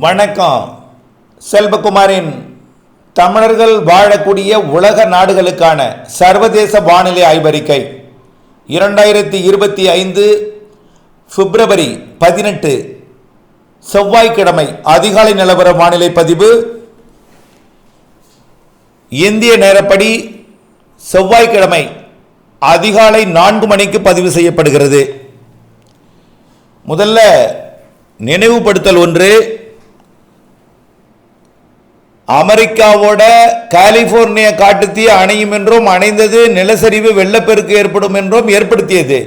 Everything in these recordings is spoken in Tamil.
வணக்கம். செல்வகுமாரின் தமிழர்கள் வாழக்கூடிய உலக நாடுகளுக்கான சர்வதேச வானிலை ஆய்வறிக்கை. இரண்டாயிரத்தி இருபத்தி ஐந்து பிப்ரவரி பதினெட்டு செவ்வாய்க்கிழமை அதிகாலை நிலவர வானிலை பதிவு. இந்திய நேரப்படி செவ்வாய்க்கிழமை அதிகாலை நான்கு மணிக்கு பதிவு செய்யப்படுகிறது. முதல்ல நினைவுபடுத்தல் ஒன்று. அமெரிக்காவோட கலிபோர்னியா காட்டுத்தீ அணையும் என்றும் அணைந்தது நிலச்சரிவு வெள்ளப்பெருக்கு ஏற்படும் என்றும் ஏற்படுத்தியது.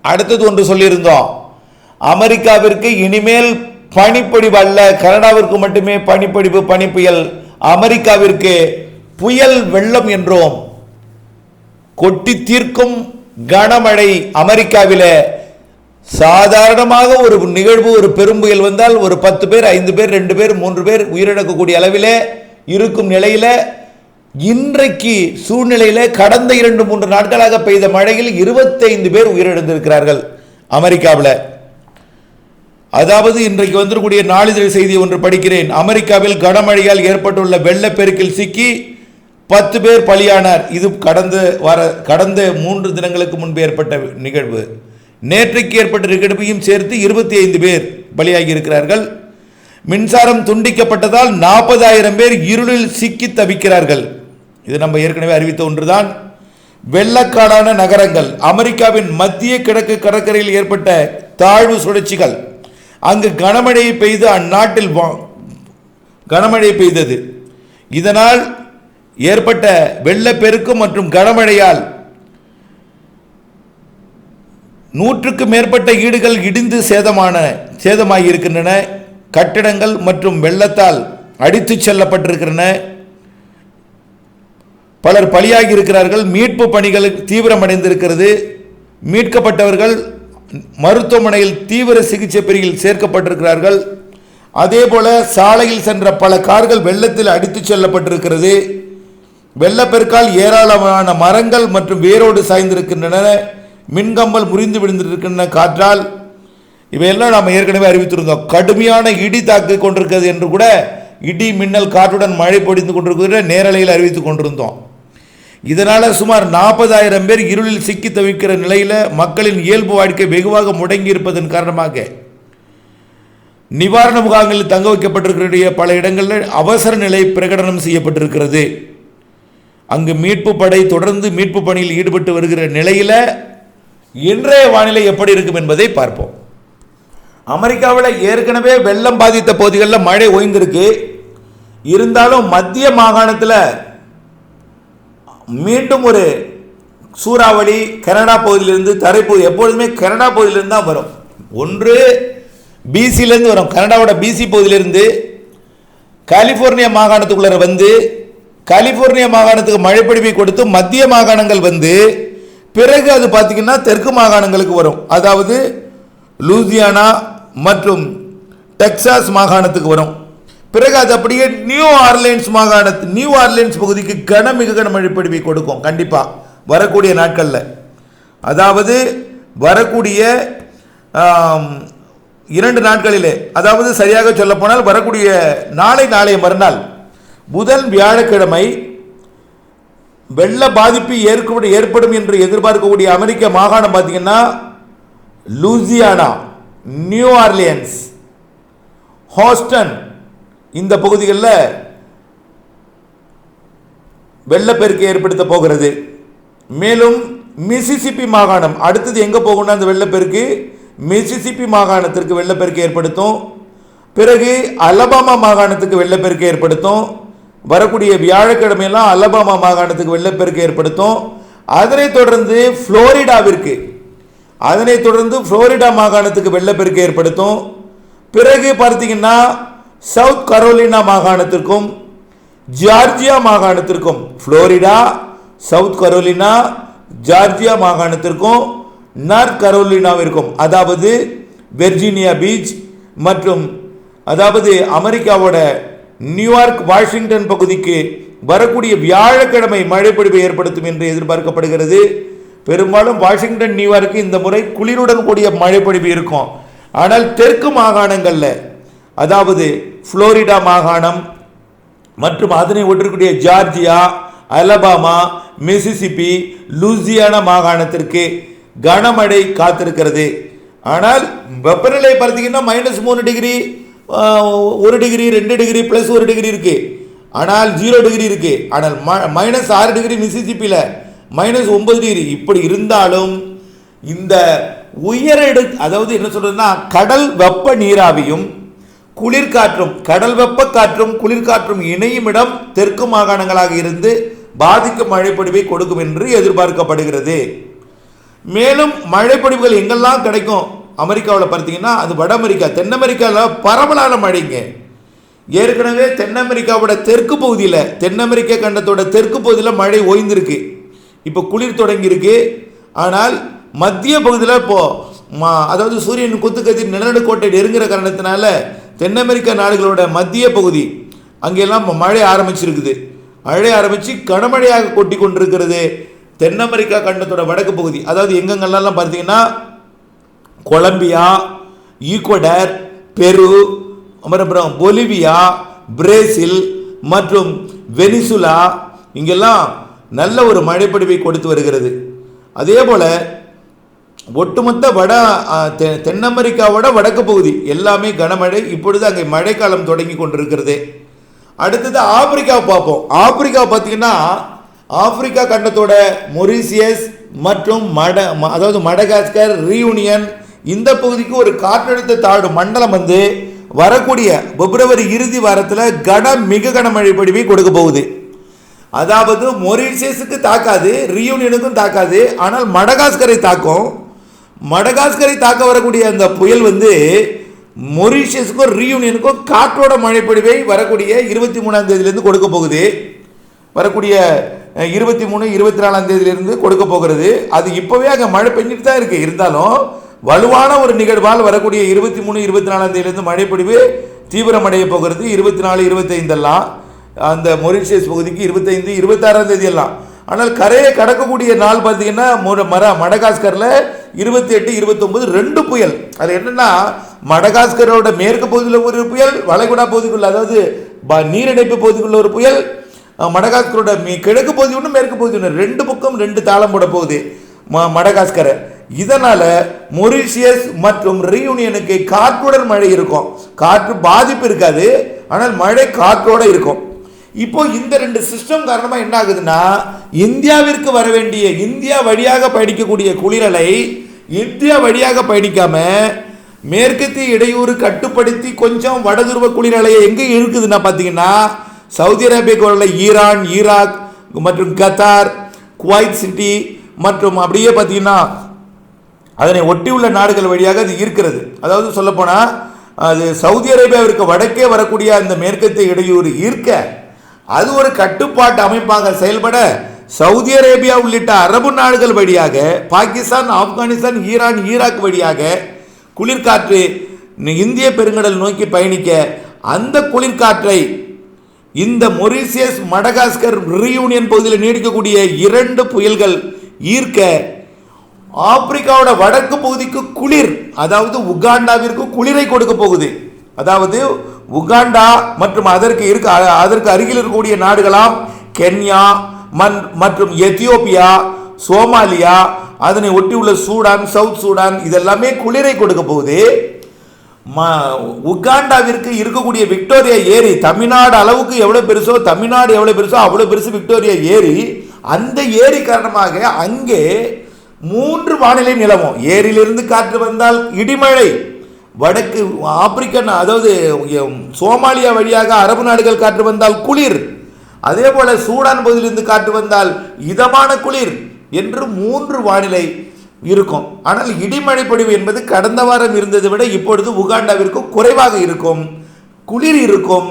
அடுத்தது ஒன்று சொல்லியிருந்தோம். அமெரிக்காவிற்கு இனிமேல் பனிப்பொழிவு அல்ல கனடாவிற்கு மட்டுமே பனிப்பொழிவு பனிப்புயல். அமெரிக்காவிற்கு புயல் வெள்ளம் என்றோம் கொட்டி தீர்க்கும் கனமழை அமெரிக்காவிலே சாதாரணமாக ஒரு நிகழ்வு ஒரு பெரும்புயல் வந்தால் ஒரு பத்து பேர் ஐந்து பேர் ரெண்டு பேர் மூன்று பேர் உயிரிழக்கக்கூடிய அளவிலே இருக்கும் நிலையில் இன்றைக்கு சூழ்நிலையில் கடந்த இரண்டு மூன்று நாட்களாக பெய்த மழையில் இருபத்தைந்து பேர் உயிரிழந்திருக்கிறார்கள் அமெரிக்காவில். அதாவது இன்றைக்கு வந்திருக்கூடிய நாளிதழ் செய்தி ஒன்று படிக்கிறேன். அமெரிக்காவில் கனமழையால் ஏற்பட்டுள்ள வெள்ளப்பெருக்கில் சிக்கி பத்து பேர் பலியானார். இது கடந்த வர கடந்த மூன்று தினங்களுக்கு முன்பு ஏற்பட்ட நிகழ்வு. நேற்றைக்கு ஏற்பட்ட நிகழ்வையும் சேர்த்து இருபத்தி ஐந்து பேர் பலியாகி இருக்கிறார்கள் மின்சாரம் துண்டிக்கப்பட்டதால் நாற்பதாயிரம் பேர் இருளில் சிக்கி தவிக்கிறார்கள். இது நம்ம ஏற்கனவே அறிவித்த ஒன்றுதான். வெள்ளக்காடான நகரங்கள் அமெரிக்காவின் மத்திய கிழக்கு கடற்கரையில் ஏற்பட்ட தாழ்வு சுழற்சிகள். அங்கு கனமழை பெய்து அந்நாட்டில் வா- கனமழை பெய்தது. இதனால் ஏற்பட்ட வெள்ளப்பெருக்கு மற்றும் கனமழையால் நூற்றுக்கு மேற்பட்ட வீடுகள் இடிந்து சேதமான சேதமாகியிருக்கின்றன. கட்டிடங்கள் மற்றும் வெள்ளத்தால் அடித்துச் செல்லப்பட்டிருக்கின்றன. பலர் பலியாகி இருக்கிறார்கள் மீட்பு பணிகள் தீவிரமடைந்திருக்கிறது. மீட்கப்பட்டவர்கள் மருத்துவமனையில் தீவிர சிகிச்சை பிரிவில் சேர்க்கப்பட்டிருக்கிறார்கள். அதேபோல சாலையில் சென்ற பல கார்கள் வெள்ளத்தில் அடித்துச் செல்லப்பட்டிருக்கிறது. வெள்ளப்பெருக்கால் ஏராளமான மரங்கள் மற்றும் வேரோடு சாய்ந்திருக்கின்றன. மின்கம்பல் முறிந்து விழுந்திருக்கின்ற காற்றால் இவையெல்லாம் நாம் ஏற்கனவே அறிவித்திருந்தோம். கடுமையான இடி தாக்கு கொண்டிருக்கிறது என்று கூட இடி மின்னல் காற்றுடன் மழை பொடிந்து கொண்டிருக்கிற நேரலையில் அறிவித்துக் கொண்டிருந்தோம். இதனால் சுமார் நாற்பதாயிரம் பேர் இருளில் சிக்கி தவிக்கிற நிலையில் மக்களின் இயல்பு வாழ்க்கை வெகுவாக முடங்கி இருப்பதன் காரணமாக நிவாரண முகாம்களில் தங்க வைக்கப்பட்டிருக்கிற பல இடங்களில் அவசர நிலை பிரகடனம் செய்யப்பட்டிருக்கிறது. அங்கு மீட்பு படை தொடர்ந்து மீட்பு பணியில் ஈடுபட்டு வருகிற நிலையில் இன்றைய வானிலை எப்படி இருக்கும் என்பதை பார்ப்போம். அமெரிக்காவில் ஏற்கனவே வெள்ளம் பாதித்த பகுதிகளில் மழை ஓய்ந்திருக்கு. இருந்தாலும் மத்திய மாகாணத்தில் மீண்டும் ஒரு சூறாவளி கனடா பகுதியிலிருந்து தரைப்பகுதி எப்பொழுதுமே கனடா பகுதியிலிருந்து தான் வரும். ஒன்று பிசிலேருந்து வரும். கனடாவோட பிசி பகுதியிலிருந்து கலிஃபோர்னியா மாகாணத்துக்குள்ளே வந்து கலிஃபோர்னியா மாகாணத்துக்கு மழைப்பிடிப்பை கொடுத்து மத்திய மாகாணங்கள் வந்து பிறகு அது பார்த்தீங்கன்னா தெற்கு மாகாணங்களுக்கு வரும். அதாவது லூசியானா மற்றும் டெக்சாஸ் மாகாணத்துக்கு வரும். பிறகு அது அப்படியே நியூ ஆர்லைன்ஸ் மாகாணத்து நியூ ஆர்லைன்ஸ் பகுதிக்கு கனமிகு கன கொடுக்கும் கண்டிப்பாக வரக்கூடிய நாட்களில். அதாவது வரக்கூடிய இரண்டு நாட்களிலே அதாவது சரியாக சொல்லப்போனால் வரக்கூடிய நாளை நாளைய மறுநாள் புதன் வியாழக்கிழமை வெள்ள பாதிப்பு ஏற்படும் ஏற்படும் என்று எதிர்பார்க்கக்கூடிய அமெரிக்க மாகாணம் பார்த்தீங்கன்னா லூசியானா நியூ ஆர்லியன்ஸ் ஹாஸ்டன் இந்த பகுதிகளில் வெள்ளப்பெருக்கு ஏற்படுத்த போகிறது. மேலும் மிசிசிப்பி மாகாணம் அடுத்தது எங்கே போகும்னா அந்த வெள்ளப்பெருக்கு மிசிசிப்பி மாகாணத்திற்கு வெள்ளப்பெருக்கு ஏற்படுத்தும். பிறகு அலபாமா மாகாணத்துக்கு வெள்ளப்பெருக்கு ஏற்படுத்தும். வரக்கூடிய வியாழக்கிழமையெல்லாம் அலபாமா மாகாணத்துக்கு வெள்ளப்பெருக்கு ஏற்படுத்தும். அதனைத் தொடர்ந்து ஃப்ளோரிடாவிற்கு அதனைத் தொடர்ந்து ஃப்ளோரிடா மாகாணத்துக்கு வெள்ளப்பெருக்கு ஏற்படுத்தும். பிறகு பார்த்தீங்கன்னா சவுத் கரோலினா மாகாணத்திற்கும் ஜார்ஜியா மாகாணத்திற்கும் ஃப்ளோரிடா சவுத் கரோலினா ஜார்ஜியா மாகாணத்திற்கும் நார்த் கரோலினாவிற்கும் அதாவது வெர்ஜீனியா பீச் மற்றும் அதாவது அமெரிக்காவோட நியூயார்க் வாஷிங்டன் பகுதிக்கு வரக்கூடிய வியாழக்கிழமை மழைப்பொழிவை ஏற்படுத்தும் என்று எதிர்பார்க்கப்படுகிறது. பெரும்பாலும் வாஷிங்டன் நியூயார்க்கு இந்த முறை குளிருடன் கூடிய மழைப்பொழிவு இருக்கும். ஆனால் தெற்கு மாகாணங்களில் அதாவது புளோரிடா மாகாணம் மற்றும் அதனை ஒட்டிருக்கூடிய ஜார்ஜியா அலபாமா மிசிசிப்பி லூசியானா மாகாணத்திற்கு கனமழை காத்திருக்கிறது. ஆனால் வெப்பநிலை பார்த்தீங்கன்னா மைனஸ் மூணு டிகிரி ஒரு டிகிரி ரெண்டு டிகிரி ப்ளஸ் ஒரு டிகிரி இருக்குது ஆனால் ஜீரோ டிகிரி இருக்குது ஆனால் ம மைனஸ் ஆறு டிகிரி மிசிசிப்பியில் மைனஸ் ஒம்பது டிகிரி இப்படி இருந்தாலும் இந்த உயர எடு அதாவது என்ன சொல்கிறதுன்னா கடல் வெப்ப நீராவியும் குளிர்காற்றும் கடல் வெப்ப காற்றும் குளிர்காற்றும் இணையும் இடம் தெற்கு மாகாணங்களாக இருந்து பாதிக்கும் மழைப்பொழிவை கொடுக்கும் என்று எதிர்பார்க்கப்படுகிறது. மேலும் மழைப்பொழிவுகள் எங்கெல்லாம் கிடைக்கும்? அமெரிக்காவில் பார்த்தீங்கன்னா அது வட அமெரிக்கா தென் அமெரிக்காவில் பரவலான மழைங்க. ஏற்கனவே தென் அமெரிக்காவோட தெற்கு பகுதியில் தென் அமெரிக்க கண்டத்தோட தெற்கு பகுதியில் மழை ஓய்ந்திருக்கு. இப்போ குளிர் தொடங்கியிருக்கு. ஆனால் மத்திய பகுதியில் இப்போது மா அதாவது சூரியன் குத்துக்கதிர் நிலநடுக்கோட்டை நெருங்குற காரணத்தினால தென் அமெரிக்க நாடுகளோட மத்திய பகுதி அங்கெல்லாம் மழை ஆரம்பிச்சிருக்குது. மழை ஆரம்பித்து கனமழையாக கொட்டி கொண்டிருக்கிறது தென் அமெரிக்கா கண்டத்தோட வடக்கு பகுதி. அதாவது எங்கெங்கெல்லாம் பார்த்தீங்கன்னா கொலம்பியா ஈக்குவடர் பெரு அப்புறம் அப்புறம் பொலிவியா பிரேசில் மற்றும் வெனிசுலா இங்கெல்லாம் நல்ல ஒரு மழைப்படிவை கொடுத்து வருகிறது. அதே போல் ஒட்டுமொத்த வட தென் அமெரிக்காவோட வடக்கு பகுதி எல்லாமே கனமழை இப்பொழுது அங்கே மழைக்காலம் தொடங்கி கொண்டிருக்கிறது. அடுத்தது ஆப்பிரிக்கா பார்ப்போம். ஆப்பிரிக்கா பார்த்தீங்கன்னா ஆப்பிரிக்கா கண்டத்தோட மொரீசியஸ் மற்றும் மட ம- அதாவது மடகாஸ்கர் ரீயூனியன் இந்த பகுதிக்கு ஒரு காற்றழுத்த தாழ்வு மண்டலம் வந்து வரக்கூடிய பிப்ரவரி இறுதி வாரத்தில் கன மிக கனமழை பொழிவை கொடுக்க போகுது. அதாவது மொரீஷியஸுக்கு தாக்காது ரியூனியனுக்கும் தாக்காது ஆனால் மடகாஸ்கரை தாக்கும். மடகாஸ்கரை தாக்க வரக்கூடிய அந்த புயல் வந்து மொரீஷியஸுக்கும் ரியூனியனுக்கும் காற்றோட மழைப்பொழிவை வரக்கூடிய இருபத்தி மூணாம் தேதியிலேருந்து கொடுக்க போகுது. வரக்கூடிய இருபத்தி மூணு இருபத்தி நாலாம் தேதியிலேருந்து கொடுக்க போகிறது. அது இப்போவே அங்கே மழை பெஞ்சிட்டு தான் இருக்குது இருந்தாலும் வலுவான ஒரு நிகழ்வால் வரக்கூடிய இருபத்தி மூணு இருபத்தி நாலாம் தேதியிலிருந்து மழைப்பொழிவு தீவிரமடைய போகிறது. இருபத்தி நாலு இருபத்தைந்தெல்லாம் அந்த மொரிஷியஸ் பகுதிக்கு இருபத்தைந்து இருபத்தாறாம் தேதி எல்லாம். ஆனால் கரையை கடக்கக்கூடிய நாள் பார்த்தீங்கன்னா மொர மர மடகாஸ்கரில் இருபத்தி எட்டு இருபத்தொம்பது ரெண்டு புயல். அது என்னென்னா மடகாஸ்கரோட மேற்கு பகுதியில் ஒரு புயல் வளைகுடா பகுதிக்குள்ள அதாவது ப- நீரிணைப்பு பகுதிக்குள்ள ஒரு புயல் மடகாஸ்கரோட மீ- கிழக்கு பகுதி ஒன்று மேற்கு பகுதி ஒன்று ரெண்டு பக்கம் ரெண்டு தாளம் போட போகுது ம மடகாஸ்கரை. இதனால மொரிஷியஸ் மற்றும் ரீயூனியனுக்கு காற்றுடன் மழை இருக்கும். காற்று பாதிப்பு இருக்காது ஆனால் மழை காற்றோட இருக்கும். இப்போ இந்த ரெண்டு சிஸ்டம் காரணமாக என்ன ஆகுதுன்னா இந்தியாவிற்கு வர வேண்டிய இந்தியா வழியாக பயணிக்கக்கூடிய குளிரலை இந்தியா வழியாக பயணிக்காம மேற்கத்திய இடையூறு கட்டுப்படுத்தி கொஞ்சம் வடதுருவ குளிரலையை எங்கே இருக்குதுன்னா பார்த்தீங்கன்னா சவுதி அரேபியாவுக்கு உள்ள ஈரான் ஈராக் மற்றும் கத்தார் குவைத் சிட்டி மற்றும் அப்படியே பார்த்தீங்கன்னா அதனை ஒட்டியுள்ள நாடுகள் வழியாக அது ஈர்க்கிறது அதாவது சொல்லப்போனால் அது சவுதி அரேபியாவிற்கு வடக்கே வரக்கூடிய அந்த மேற்கத்திய இடையூறு ஈர்க்க அது ஒரு கட்டுப்பாட்டு அமைப்பாக செயல்பட சவுதி அரேபியா உள்ளிட்ட அரபு நாடுகள் வழியாக பாகிஸ்தான் ஆப்கானிஸ்தான் ஈரான் ஈராக் வழியாக குளிர்காற்று இந்திய பெருங்கடல் நோக்கி பயணிக்க அந்த குளிர்காற்றை இந்த மொரிசியஸ் மடகாஸ்கர் ரீயூனியன் பகுதியில் நீடிக்கக்கூடிய இரண்டு புயல்கள் ஈர்க்க ஆப்பிரிக்காவோட வடக்கு பகுதிக்கு குளிர் அதாவது உகாண்டாவிற்கு குளிரை கொடுக்க போகுது. அதாவது உகாண்டா மற்றும் அதற்கு இருக்க அதற்கு அருகில் இருக்கக்கூடிய நாடுகளாம் கென்யா மன் மற்றும் எத்தியோப்பியா சோமாலியா அதனை ஒட்டியுள்ள சூடான் சவுத் சூடான் இதெல்லாமே குளிரை கொடுக்க போகுது. ம- உகாண்டாவிற்கு இருக்கக்கூடிய விக்டோரியா ஏரி தமிழ்நாடு அளவுக்கு எவ்வளோ பெருசோ தமிழ்நாடு எவ்வளோ பெருசோ அவ்வளோ பெருசு விக்டோரியா ஏரி அந்த ஏரி காரணமாக அங்கே மூன்று வானிலை நிலவும். ஏரியிலிருந்து காற்று வந்தால் இடிமழை. வடக்கு ஆப்பிரிக்கன் அதாவது சோமாலியா வழியாக அரபு நாடுகள் காற்று வந்தால் குளிர். அதே போல சூடான் பகுதியிலிருந்து காற்று வந்தால் இதமான குளிர் என்று மூன்று வானிலை இருக்கும். ஆனால் இடிமழை பொழிவு என்பது கடந்த வாரம் இருந்ததை விட இப்பொழுது உகாண்டாவிற்கு குறைவாக இருக்கும். குளிர் இருக்கும்.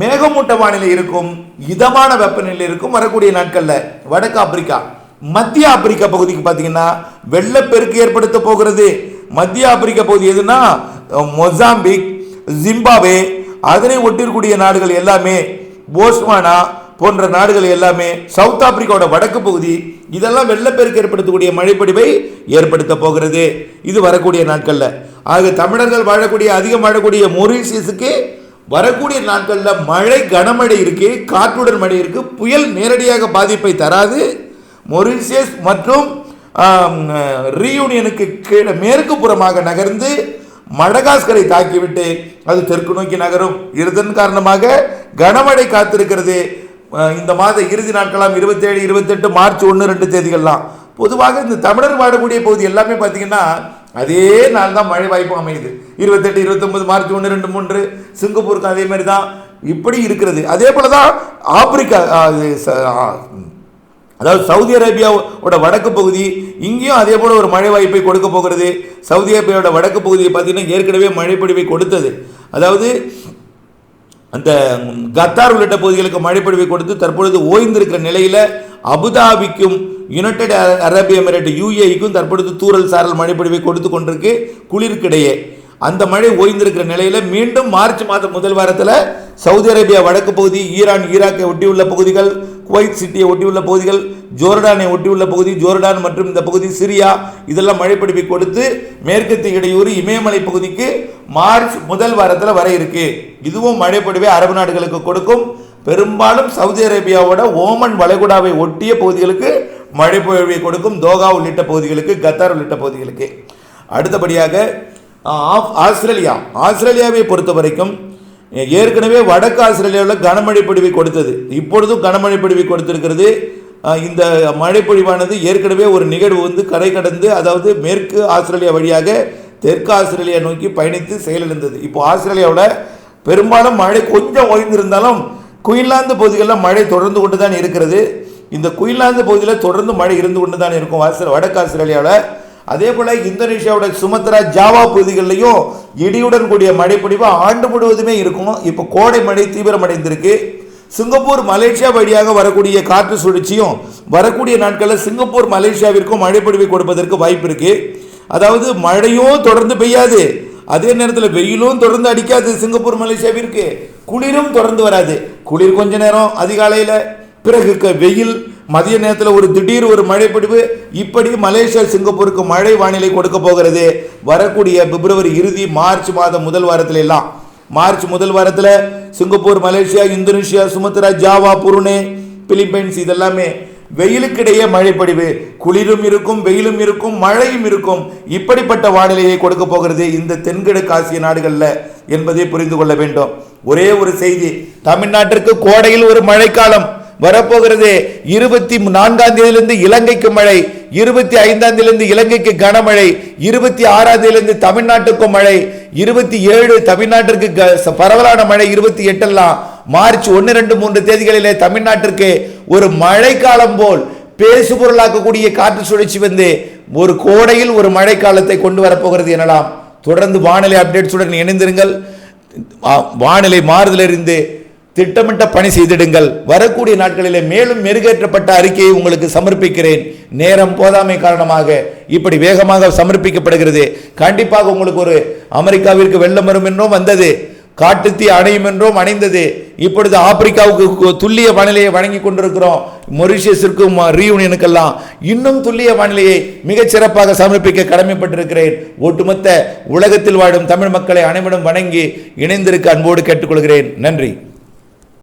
மேகமூட்ட வானிலை இருக்கும். இதமான வெப்பநிலை இருக்கும். வரக்கூடிய நாட்களில் வடக்கு ஆப்பிரிக்கா. மத்திய ஆப்பிரிக்கா பகுதிக்கு பார்த்தீங்கன்னா வெள்ளப்பெருக்கு ஏற்படுத்த போகிறது. மத்திய ஆப்பிரிக்கா பகுதி எதுனா மொசாம்பிக் ஜிம்பாவே அதனை ஒட்டிருக்கூடிய நாடுகள் எல்லாமே போஸ்வானா போன்ற நாடுகள் எல்லாமே சவுத் ஆப்பிரிக்காவோட வடக்கு பகுதி இதெல்லாம் வெள்ளப்பெருக்கு ஏற்படுத்தக்கூடிய மழைப்படிவை ஏற்படுத்த போகிறது. இது வரக்கூடிய நாட்களில். ஆக தமிழர்கள் வாழக்கூடிய அதிகம் வாழக்கூடிய மொரீசியஸுக்கு வரக்கூடிய நாட்களில் மழை கனமழை இருக்கு காற்றுடன் மழை இருக்கு புயல் நேரடியாக பாதிப்பை தராது. மொரிஷியஸ் மற்றும் ரீயூனியனுக்கு கீழே மேற்கு புறமாக நகர்ந்து மடகாஸ்கரை தாக்கிவிட்டு அது தெற்கு நோக்கி நகரும். இதன் காரணமாக கனமழை காத்திருக்கிறது. இந்த மாத இறுதி நாட்களாம் இருபத்தேழு இருபத்தெட்டு மார்ச் ஒன்று ரெண்டு தேதிகள்லாம். பொதுவாக இந்த தமிழர் வாடக்கூடிய பகுதி எல்லாமே பார்த்தீங்கன்னா அதே நாள் தான் மழை வாய்ப்பு அமையுது. இருபத்தெட்டு இருபத்தொன்பது மார்ச் ஒன்று ரெண்டு மூன்று சிங்கப்பூருக்கு அதே மாதிரி தான் இப்படி இருக்கிறது. அதே போல தான் ஆப்பிரிக்கா அதாவது சவுதி அரேபியாவோட வடக்கு பகுதி இங்கேயும் அதே போல் ஒரு மழை வாய்ப்பை கொடுக்க போகிறது. சவுதி அரேபியாவோட வடக்கு பகுதியை பார்த்தீங்கன்னா ஏற்கனவே மழைப்பொழிவை கொடுத்தது. அதாவது அந்த கத்தார் உள்ளிட்ட பகுதிகளுக்கு மழைப்பொழிவை கொடுத்து தற்பொழுது ஓய்ந்திருக்கிற நிலையில் அபுதாபிக்கும் யுனைடெட் அர- அரபு எமிரேட் யூஏஇக்கும் தற்பொழுது தூறல் சாரல் மழைப்பொழிவை கொடுத்து கொண்டிருக்கு குளிர்கிடையே அந்த மழை ஓய்ந்திருக்கிற நிலையில் மீண்டும் மார்ச் மாதம் முதல் வாரத்தில் சவுதி அரேபியா வடக்கு பகுதி ஈரான் ஈராக்கை ஒட்டியுள்ள பகுதிகள் குவைத் சிட்டியை ஒட்டியுள்ள பகுதிகள் ஜோர்டானை ஒட்டியுள்ள பகுதி ஜோர்டான் மற்றும் இந்த பகுதி சிரியா இதெல்லாம் மழைப்பிடிப்பை கொடுத்து மேற்கத்திய இடையூறு இமயமலை பகுதிக்கு மார்ச் முதல் வாரத்தில் வர இருக்கு. இதுவும் மழைப்பிடிவை அரபு நாடுகளுக்கு கொடுக்கும். பெரும்பாலும் சவுதி அரேபியாவோட ஓமன் வளைகுடாவை ஒட்டிய பகுதிகளுக்கு மழைப்பொழிவை கொடுக்கும். தோகா உள்ளிட்ட பகுதிகளுக்கு கத்தார் உள்ளிட்ட பகுதிகளுக்கு. அடுத்தபடியாக ஆஸ்திரேலியா. ஆஸ்திரேலியாவை பொறுத்த வரைக்கும் ஏற்கனவே வடக்கு ஆஸ்திரேலியாவில் கனமழை பொழிவை கொடுத்தது. இப்பொழுதும் கனமழை பொழிவை கொடுத்திருக்கிறது. இந்த மழைப்பொழிவானது ஏற்கனவே ஒரு நிகழ்வு வந்து கரை கடந்து அதாவது மேற்கு ஆஸ்திரேலியா வழியாக தெற்கு ஆஸ்திரேலியா நோக்கி பயணித்து செயலிழந்தது. இப்போ ஆஸ்திரேலியாவில் பெரும்பாலும் மழை கொஞ்சம் ஓய்ந்திருந்தாலும் குயின்லாந்து பகுதிகளில் மழை தொடர்ந்து கொண்டு தான் இருக்கிறது. இந்த குயின்லாந்து பகுதியில் தொடர்ந்து மழை இருந்து கொண்டு தான் இருக்கும். ஆஸ்திரே வடக்கு ஆஸ்திரேலியாவில் அதே போல இந்தோனேஷியாவோட சுமத்ரா ஜாவா பகுதிகளிலையும் இடியுடன் கூடிய மழைப்பொழிவு ஆண்டு முழுவதுமே இருக்கும். இப்போ கோடை மழை தீவிரமடைந்திருக்கு. சிங்கப்பூர் மலேசியா வழியாக வரக்கூடிய காற்று சுழற்சியும் வரக்கூடிய நாட்களில் சிங்கப்பூர் மலேசியாவிற்கும் மழைப்பொழிவை கொடுப்பதற்கு வாய்ப்பு இருக்கு. அதாவது மழையும் தொடர்ந்து பெய்யாது. அதே நேரத்தில் வெயிலும் தொடர்ந்து அடிக்காது சிங்கப்பூர் மலேசியாவிற்கு. குளிரும் தொடர்ந்து வராது. குளிர் கொஞ்ச நேரம் அதிகாலையில் பிறகு வெயில் மதிய நேரத்தில் ஒரு திடீர் ஒரு மழைப்பொழிவு இப்படி மலேசியா சிங்கப்பூருக்கு மழை வானிலை கொடுக்க போகிறது. வரக்கூடிய பிப்ரவரி இறுதி மார்ச் மாதம் முதல் வாரத்தில் எல்லாம். மார்ச் முதல் வாரத்தில் Singapore Malaysia Indonesia Sumatra Java Brunei Philippines இதெல்லாமே வெயிலுக்கிடையே மழைப்படிவு குளிரும் இருக்கும் வெயிலும் இருக்கும் மழையும் இருக்கும். இப்படிப்பட்ட வானிலையை கொடுக்க போகிறது இந்த தென்கிழக்கு ஆசிய நாடுகளில் என்பதை புரிந்து கொள்ள வேண்டும். ஒரே ஒரு செய்தி தமிழ்நாட்டிற்கு கோடையில் ஒரு மழைக்காலம். வரப்போகிறது இருபத்தி நான்காம் தேதியிலிருந்து இலங்கைக்கு மழை இருபத்தி ஐந்தாம் தேதியிலிருந்து இலங்கைக்கு கனமழை இருபத்தி ஆறாம் தேதியிலிருந்து தமிழ்நாட்டுக்கும் மழை இருபத்தி ஏழு தமிழ்நாட்டிற்கு க- பரவலான மழை இருபத்தி எட்டெல்லாம் மார்ச் ஒன்று ரெண்டு மூன்று தேதிகளிலே தமிழ்நாட்டிற்கு ஒரு மழைக்காலம் போல் பேசு பொருளாக்கக்கூடிய காற்று சுழற்சி வந்து ஒரு கோடையில் ஒரு மழைக்காலத்தை கொண்டு வரப்போகிறது எனலாம். தொடர்ந்து வானிலை அப்டேட்ஸுடன் இணைந்திருங்கள். வானிலை மாறுதலிருந்து திட்டமிட்ட பணி செய்திடுங்கள். வரக்கூடிய நாட்களிலே மேலும் மெருகேற்றப்பட்ட அறிக்கையை உங்களுக்கு சமர்ப்பிக்கிறேன். நேரம் போதாமை காரணமாக இப்படி வேகமாக சமர்ப்பிக்கப்படுகிறது. கண்டிப்பாக உங்களுக்கு ஒரு அமெரிக்காவிற்கு வெள்ளம் வரும் என்றும் வந்தது. காட்டுத்தீ அணையும் என்றும் அணைந்தது. இப்பொழுது ஆப்பிரிக்காவுக்கு துல்லிய வானிலையை வழங்கி கொண்டிருக்கிறோம். மொரிஷியஸிற்கும் ரீயூனியனுக்கெல்லாம் இன்னும் துல்லிய வானிலையை மிகச் சிறப்பாக சமர்ப்பிக்க கடமைப்பட்டிருக்கிறேன். ஒட்டுமொத்த உலகத்தில் வாழும் தமிழ் மக்களை அனைவரும் வணங்கி இணைந்திருக்க அன்போடு கேட்டுக்கொள்கிறேன். நன்றி.